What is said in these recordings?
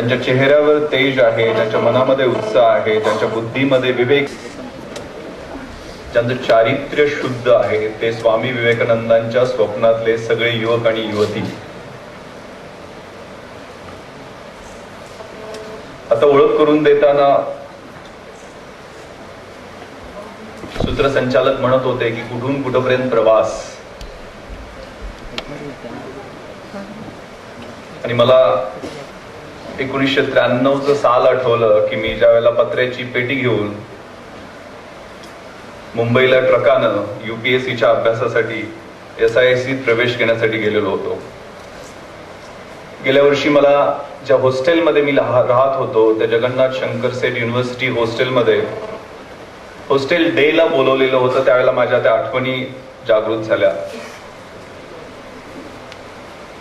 ज्यांच्या चेहऱ्यावर तेज आहे ज्यांच्या मनामध्ये उत्साह आहे ज्यांच्या बुद्धीमध्ये विवेक ज्यांचं चारित्र्य शुद्ध आहे ते स्वामी विवेकानंदांच्या स्वप्नातले सगळे युवक आणि युवती. आता ओळख करून देताना सूत्रसंचालक म्हणत होते की कुठून कुठपर्यंत प्रवास? आणि मला एकोणीसशे त्र्याण्णवचं साल आठवलं की मी ज्या वेळेला पत्र्याची पेटी घेऊन मुंबईला ट्रकानं युपीएससीच्या अभ्यासासाठी एस आय सी प्रवेश घेण्यासाठी गेलेलो होतो. गेल्या वर्षी मला ज्या हॉस्टेलमध्ये मी राहत होतो त्या जगन्नाथ शंकर सेठ युनिव्हर्सिटी हॉस्टेलमध्ये हॉस्टेल डे ला बोलवलेलं होतं त्यावेळेला माझ्या त्या आठवणी जागृत झाल्या.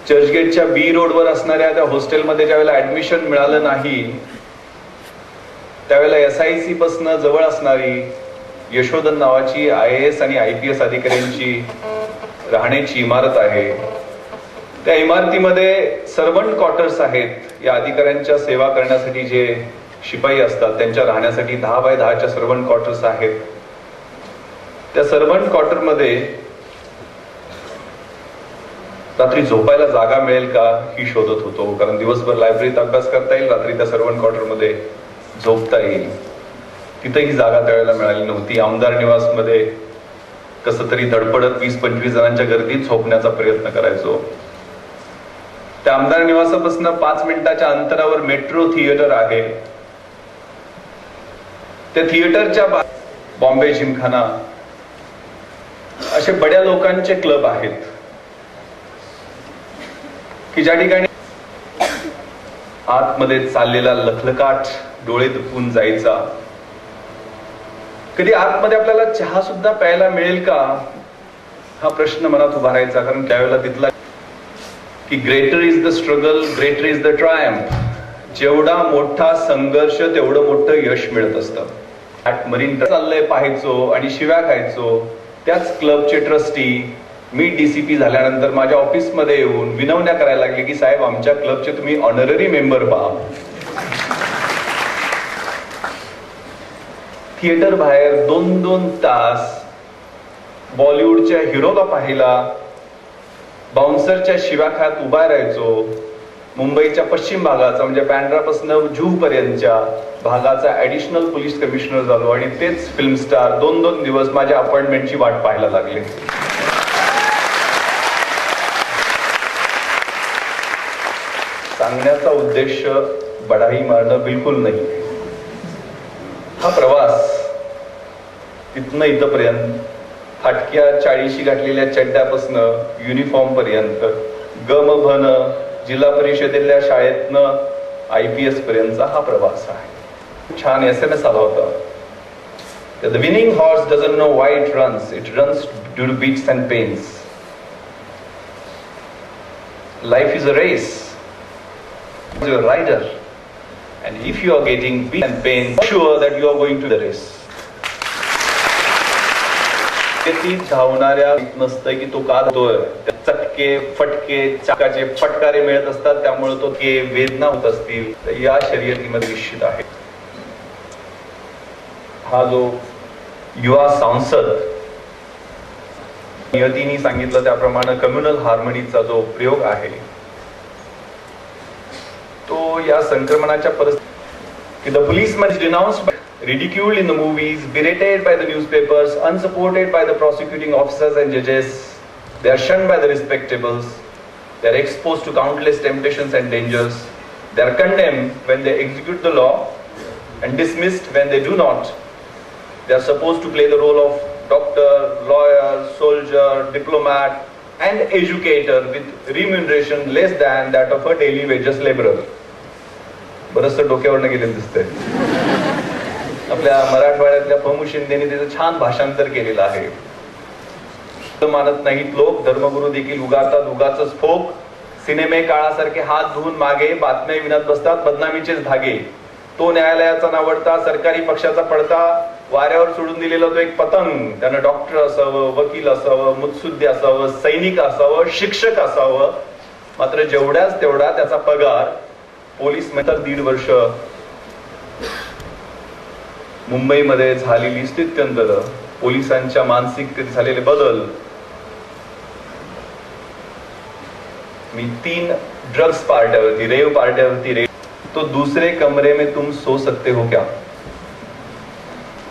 चर्चगेटच्या बी रोडवर असणाऱ्या त्या हॉस्टेलमध्ये ज्यावेळेला ऍडमिशन मिळालं नाही त्यावेळेला एस आय सी पासनं जवळ असणारी यशोधन नावाची आय ए एस आणि आय पी एस अधिकाऱ्यांची राहण्याची इमारत आहे. त्या इमारतीमध्ये सर्वंट क्वार्टर्स आहेत. या अधिकाऱ्यांच्या सेवा करण्यासाठी जे शिपाई असतात त्यांच्या राहण्यासाठी दहा बाय दहाच्या सर्वंट क्वार्टर्स आहेत. त्या सर्वंट क्वार्टरमध्ये रात्री झोपायला जागा मिळेल का ही शोधत होतो. कारण दिवसभर लायब्ररीत अभ्यास करता येईल रात्री त्या सर्वन क्वार्टरमध्ये झोपता येईल. तिथेही जागा त्यावेळेला मिळाली नव्हती. आमदार निवासमध्ये कसं तरी धडपडत वीस पंचवीस जणांच्या गर्दीत झोपण्याचा प्रयत्न करायचो. त्या आमदार निवासापासून पाच मिनिटाच्या अंतरावर मेट्रो थिएटर आहे. त्या थिएटरच्या बॉम्बे जिमखाना असे बड्या लोकांचे क्लब आहेत. की ज्या ठिकाणी आतमध्ये चाललेला लखलकाट डोळे दुखून जायचा. कधी आतमध्ये आपल्याला चहा सुद्धा प्यायला मिळेल का? हा प्रश्न मनात उभा राहायचा कारण त्यावेळेला तिथला की greater is the struggle greater is the triumph जेवढा मोठा संघर्ष तेवढं मोठं यश मिळत असतं. ॲट मरीन चाललंय पाहायचो आणि शिव्या खायचो. त्याच क्लबचे ट्रस्टी मी डीसीपी झाल्यानंतर माझ्या ऑफिसमध्ये येऊन विनवण्या करायला लागले की साहेब आमच्या क्लबचे तुम्ही ऑनररी मेंबर व्हा. थिएटर बाहेर दोन दोन तास बॉलिवूडच्या हिरोला पाहिला. बाउन्सरच्या शिवाखात उभा राहायचो. मुंबईच्या पश्चिम भागाचा म्हणजे बँड्रापासून जुहू पर्यंतच्या भागाचा ऍडिशनल पोलीस कमिशनर झालो आणि तेच फिल्म स्टार दोन दोन दिवस माझ्या अपॉइंटमेंटची वाट पाहायला लागले. सांगण्याचा उद्देश बढाई मारणं बिलकुल नाही. हा प्रवास तिथनं इथपर्यंत फाटक्या चाळीशी घातलेल्या चड्ड्यापासनं युनिफॉर्म पर्यंत गम भन जिल्हा परिषदेतल्या शाळेतनं आय पी एस पर्यंतचा हा प्रवास आहे. छान एस एम एस आला होता. The winning horse doesn't know why it runs it runs due beats and pains life is a race your rider And if you are getting beat and pain sure that you are going to the race ती धावणाऱ्या नसतं की तो का धावतोय चटके फटके चाकाचे फटकारे मिळत असतात त्यामुळे तो के वेदना होत असतील. या शर्यतीमध्ये निश्चित आहे. हा जो युवा सांसद नियतीने सांगितलं त्याप्रमाणे कम्युनल हार्मनीचा जो प्रयोग आहे तो या संक्रमणाच्या परिस्थिती the police must denounce ridiculed in the movies, berated by the newspapers, unsupported by the prosecuting officers and judges. They are shunned by the respectables. They are exposed to countless temptations and dangers. They are condemned when they execute the law and dismissed when they do not. They are supposed to play the role of doctor, lawyer, soldier, diplomat, and educator with remuneration less than that of a daily wages laborer. बरंचसं डोक्यावरनं गेलेलं दिसतंय. आपल्या मराठवाड्यातल्या फमू शिंदेने त्याचं छान भाषांतर केलेलं आहे. मानत नाहीत लोक धर्मगुरू देखील उगारतात उगाच फोक सिनेमे काळासारखे हात धुवून मागे बातम्या विनत बसतात बदनामीचेच धागे. तो न्यायालयाचा नावडता सरकारी पक्षाचा पडता वाऱ्यावर सोडून दिलेला तो एक पतंग. त्यानं डॉक्टर असावं वकील असावं मुत्सुद्धी असावं सैनिक असावं शिक्षक असावं. मात्र जेवढ्याच तेवढा त्याचा पगार पोलीस नंतर दीड वर्ष. मुंबईमध्ये झालेली स्थित्यंतर पोलिसांच्या मानसिकतेत झालेले बदल. मी तीन ड्रग्स पार्ट्यावरती रेव पार्ट्यावरती रेव तो दूसरे कमरे में तुम सो सकते हो क्या?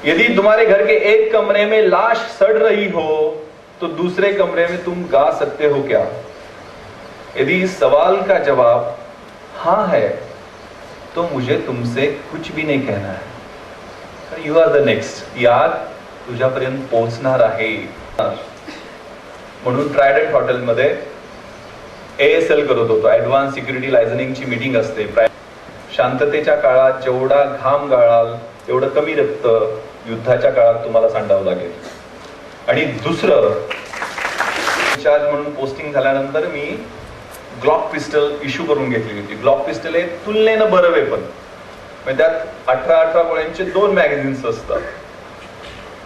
यदि तुम्हारे घर के एक कमरे में लाश सड़ रही हो तो दूसरे कमरे में तुम गा सकते हो क्या? यदि इस सवाल का जवाब हाँ है तो मुझे तुमसे कुछ भी नहीं कहना है। यू आर द नेक्स्ट याद तुझ्यापर्यंत पोहोचणार आहे. म्हणून ट्रायडंट हॉटेलमध्ये एएसएल करत होतो. ऍडव्हान्स सिक्युरिटी लायझनिंगची मीटिंग असते. प्राय- शांततेच्या काळात जेवढा घाम गाळाल तेवढं कमी रक्त युद्धाच्या काळात तुम्हाला सांडावं लागेल. आणि दुसरं चार्ज म्हणून पोस्टिंग झाल्यानंतर मी ग्लॉक पिस्टल इश्यू करून घेतली होती. ग्लॉक पिस्टल हे तुलनेनं बरं वेपन म्हणजे त्यात अठरा अठरा गोळ्यांचे दोन मॅगझिन्स असतात.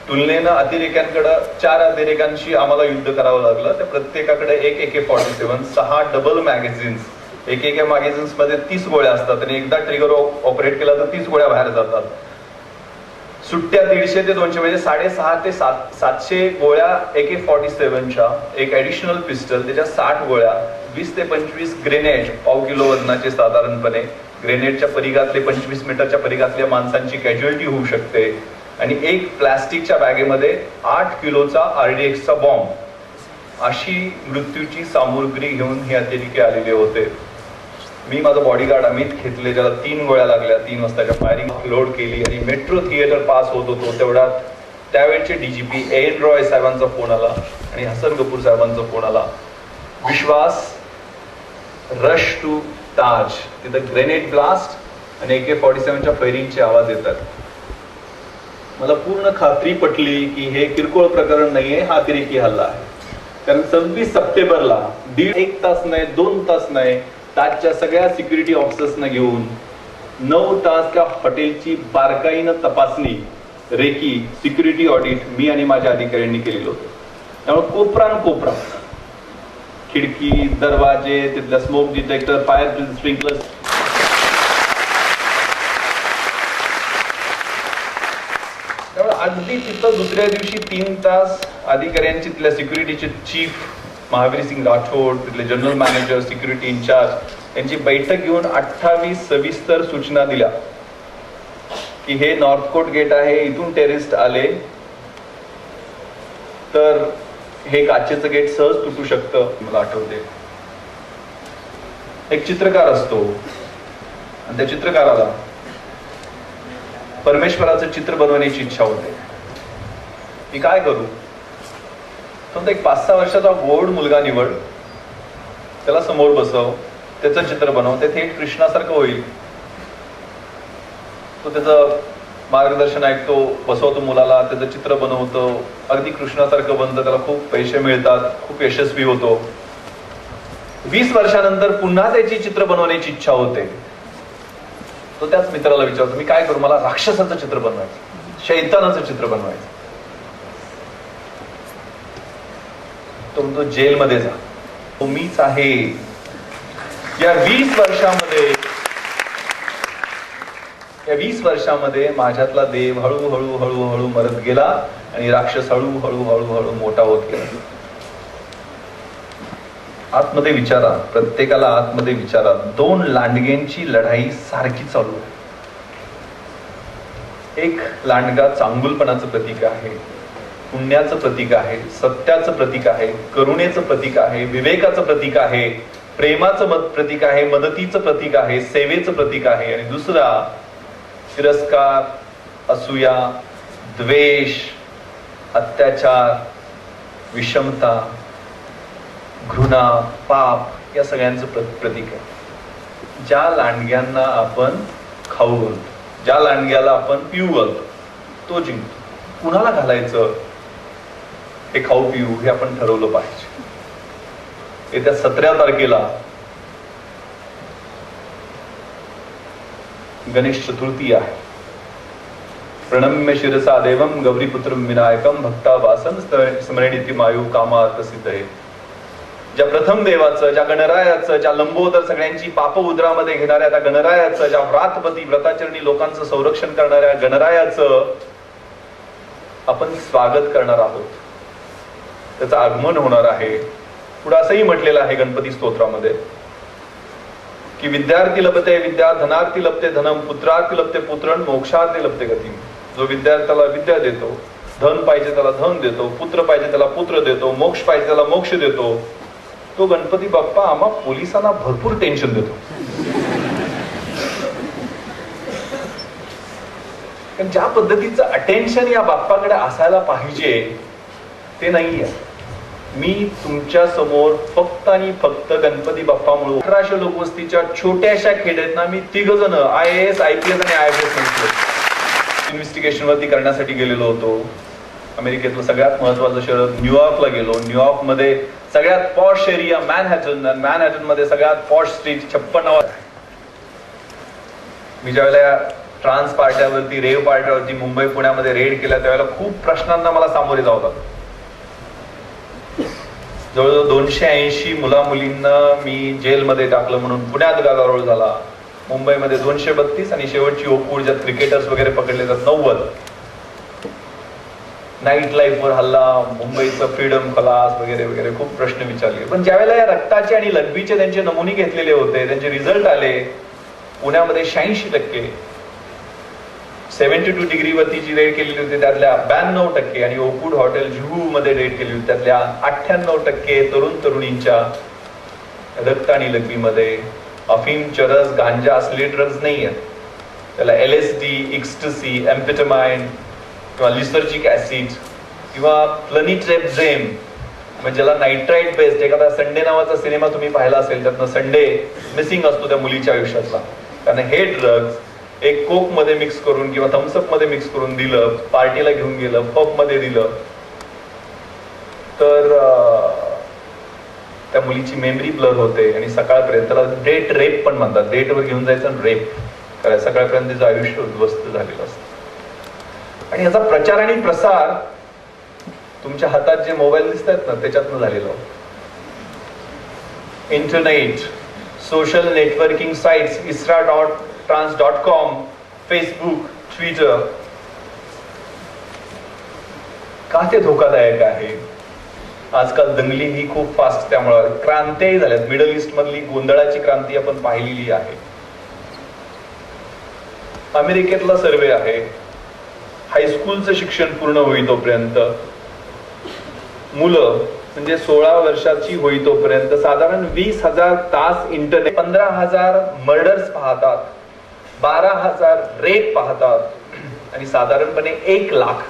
तुलनेनं अतिरेक्यांकडं चार अतिरेकांशी आम्हाला युद्ध करावं लागलं. तर प्रत्येकाकडे एक एके फॉर्टी सेव्हन सहा डबल मॅगझिन्स एक एके मॅगझिन्समध्ये तीस गोळ्या असतात आणि एकदा ट्रिगर ऑपरेट केला तर तीस गोळ्या बाहेर जातात. सुट्ट्या दीडशे ते दोनशे म्हणजे साडेसहा ते सात सातशे गोळ्या एके फॉर्टी सेव्हनच्या एक ऍडिशनल पिस्टल त्याच्या साठ गोळ्या वीस ते पंचवीस ग्रेनेड पाव किलो वजनाचे साधारणपणे ग्रेनेडच्या परिघातले पंचवीस मीटरच्या परिघातल्या माणसांची कॅज्युअलिटी होऊ शकते. आणि एक प्लास्टिकच्या बॅगेमध्ये आठ किलोचा आरडीएक्सचा बॉम्ब अशी मृत्यूची सामुग्री घेऊन हे अतिरेकी आलेले होते. मी माझं बॉडीगार्ड अमित घेतले ज्याला तीन गोळ्या लागल्या. तीन वाजताच्या फायरिंग लोड केली आणि मेट्रो थिएटर पास होत होतो तेवढ्यात. त्यावेळचे डीजीपी एन रॉय साहेबांचा फोन आला आणि हसन कपूर साहेबांचा फोन आला. विश्वास रश टू ताज तिथं ग्रेनेड ब्लास्ट आणि ए के फॉर्टी सेव्हनच्या फैरिंगचे आवाज येतात. मला पूर्ण खात्री पटली की हे किरकोळ प्रकरण नाहीये हा अतिरेकी हल्ला आहे. कारण सव्वीस सप्टेंबरला दीड एक तास नाही दोन तास नाही ताजच्या सगळ्या सिक्युरिटी ऑफिसर्सना घेऊन नऊ तास त्या हॉटेलची बारकाईनं तपासणी रेकी सिक्युरिटी ऑडिट मी आणि माझ्या अधिकाऱ्यांनी केलेलं होतं. त्यामुळे कोपरा न कोपरा खिडकी दरवाजे तिथल्या स्मोक डिटेक्टर फायर स्प्रिंकलर त्यामुळे अगदी तिथं दुसऱ्या दिवशी तीन तास अधिकाऱ्यांची तिथल्या सिक्युरिटीचे चीफ महावीर सिंग राठोड तिथले जनरल मॅनेजर सिक्युरिटी इन्चार्ज यांची बैठक घेऊन अठ्ठावीस सविस्तर सूचना दिल्या. की हे नॉर्थ कोट गेट आहे इथून टेरिस्ट आले. तर हे काचेचं गेट सहज तुटू शकतं मला आठवते एक चित्रकार असतो. आणि त्या चित्रकाराला परमेश्वराचं चित्र बनवण्याची इच्छा होते. मी काय करू? तो एक पाच सहा वर्षाचा गोड मुलगा निवड. त्याला समोर बसव त्याचं चित्र बनव ते थेट कृष्णासारखं होईल. तो त्याचं मार्गदर्शन ऐकतो बसवतो मुलाला त्याचं चित्र बनवतो. अगदी कृष्णासारखं बनतं त्याला खूप पैसे मिळतात खूप यशस्वी होतो. वीस वर्षानंतर पुन्हा त्याची चित्र बनवण्याची इच्छा होते. तो त्याच मित्राला विचारतो मी काय करू? मला राक्षसाचं चित्र बनवायचं शैतानाचं चित्र बनवायचं. तो म्हणतो जेलमध्ये जा. तो मीच आहे. या वीस वर्षामध्ये त्या वीस वर्षामध्ये माझ्यातला देव हळूहळू हळूहळू मरत गेला आणि राक्षस हळूहळू हळूहळू मोठा होत गेला. आतमध्ये विचारा प्रत्येकाला आतमध्ये विचारा. दोन लांडग्यांची लढाई सारखी चालू आहे. एक लांडगा चांगुलपणाचं प्रतीक आहे पुण्याचं प्रतीक आहे सत्याचं प्रतीक आहे करुणेचं प्रतीक आहे विवेकाचं प्रतीक आहे प्रेमाचं प्रतीक आहे मदतीचं प्रतीक आहे सेवेचं प्रतीक आहे. आणि दुसरा तिरस्कार असूया द्वेष अत्याचार विषमता घृणा पाप या सगळ्यांचं प्र- प्रतीक आहे. ज्या लांडग्यांना आपण खाऊ घालतो ज्या लांडग्याला आपण पिऊ घालतो तो जिंकतो. कुणाला घालायचं? हे खाऊ पिऊ हे आपण ठरवलं पाहिजे. येत्या सतरा तारखेला गणेश चतुर्थी आहे. प्रणम्य शिरसा देवम गौरीपुत्र विनायकम भक्ता वासन स्मरणिती मायू कामार्थ सिद्ध आहे ज्या प्रथम देवाचं ज्या गणरायाचं ज्या लंबोदर सगळ्यांची पाप उदरामध्ये घेणाऱ्या त्या गणरायाचं ज्या व्रातपती व्रताचरणी लोकांचं संरक्षण करणाऱ्या गणरायाचं आपण स्वागत करणार आहोत. त्याचं आगमन होणार आहे. पुढे असंही म्हटलेलं आहे गणपती स्तोत्रामध्ये. की विद्यार्थी लभते विद्या धनार्थी लभते धनम पुत्रार्थी लभते पुत्रण मोक्षार्थी लभते गती. जो विद्यार्थ्याला विद्या देतो धन पाहिजे त्याला धन देतो पुत्र पाहिजे त्याला पुत्र देतो मोक्ष पाहिजे त्याला मोक्ष देतो तो गणपती बाप्पा आम्हा पोलिसांना भरपूर टेन्शन देतो. ज्या पद्धतीचं अटेन्शन या बाप्पाकडे असायला पाहिजे ते नाहीये. मी तुमच्यासमोर फक्त आणि फक्त गणपती बाप्पामुळे अठराशे लोकवस्तीच्या छोट्याशा खेड्यात मी तिघ जण I S I P S आणि आय एफ एस इन्व्हेस्टिगेशन वरती करण्यासाठी गेलेलो होतो. अमेरिकेतलं सगळ्यात महत्वाचं शहर न्यूयॉर्कला गेलो. न्यूयॉर्कमध्ये सगळ्यात पॉश एरिया मॅनहॅटन मॅनहॅटनमध्ये सगळ्यात पॉश स्ट्रीट छप्पन मी ज्यावेळेला ट्रान्स पार्ट्यावरती रेव पार्ट्यावरती मुंबई पुण्यामध्ये रेड केला त्यावेळेला खूप प्रश्नांना मला सामोरे जावं लागलं. जवळजवळ दोनशे ऐंशी मुला मुलींना मी जेलमध्ये टाकलं म्हणून पुण्यात गागारोळ झाला. मुंबईमध्ये दोनशे बत्तीस आणि शेवटची ओकूळ ज्यात क्रिकेटर्स वगैरे पकडले जात नव्वद. नाईट लाईफवर हल्ला मुंबईचं फ्रीडम क्लास वगैरे वगैरे खूप प्रश्न विचारले. पण ज्यावेळेला या रक्ताचे आणि लघवीचे त्यांचे नमुने घेतलेले होते त्यांचे रिझल्ट आले पुण्यामध्ये शहाऐंशी टक्के सेव्हन्टी टू डिग्रीवरती जी रेड केलेली होती त्यातल्या ब्याण्णव टक्के आणि ओपूड हॉटेल जुहू मध्ये रेड केली होती त्यातल्या अठ्ठ्याण्णव टक्के तरुण तरुणींच्या रक्त आणि लघवीमध्ये. अफीम चरस गांजा असले ड्रग्ज नाही आहेत त्याला L S D ecstasy amphetamine किंवा लिसर्जिक ऍसिड किंवा प्लनिट्रेपझेम म्हणजे ज्याला नायट्राईट बेस्ड एखादा संडे नावाचा सिनेमा तुम्ही पाहिला असेल त्यातनं संडे मिसिंग असतो त्या मुलीच्या आयुष्यातला. कारण हे ड्रग्ज एक कोकमध्ये मिक्स करून किंवा थम्सअपमध्ये मिक्स करून दिलं पार्टीला घेऊन गेलं पबमध्ये दिलं. तर त्या मुलीची मेमरी ब्लर होते आणि सकाळपर्यंत त्याला डेट रेप पण म्हणतात. डेटवर घेऊन जायचं आणि रेप करायचं सकाळपर्यंत तिचं आयुष्य उद्ध्वस्त झालेलं असतं. आणि याचा प्रचार आणि प्रसार तुमच्या हातात जे मोबाईल दिसतात ना त्याच्यातनं झालेलं इंटरनेट सोशल नेटवर्किंग साईट्स इस्रा डॉट france.com, फेसबुक ट्विटर का ते धोकादायक आहे? आजकाल दंगली ही खूप फास्ट त्यामुळं क्रांत्याही झाल्यात. मिडल ईस्ट मधली गोंधळाची क्रांती आपण पाहिलेली आहे. अमेरिकेतला सर्वे आहे. हायस्कूलचं शिक्षण पूर्ण होई तोपर्यंत मुलं म्हणजे सोळा वर्षाची होई तोपर्यंत साधारण वीस हजार तास इंटरनेट पंधरा हजार मर्डर्स पाहतात. बारा हजार रेट पाहतात. आणि साधारणपणे एक लाख.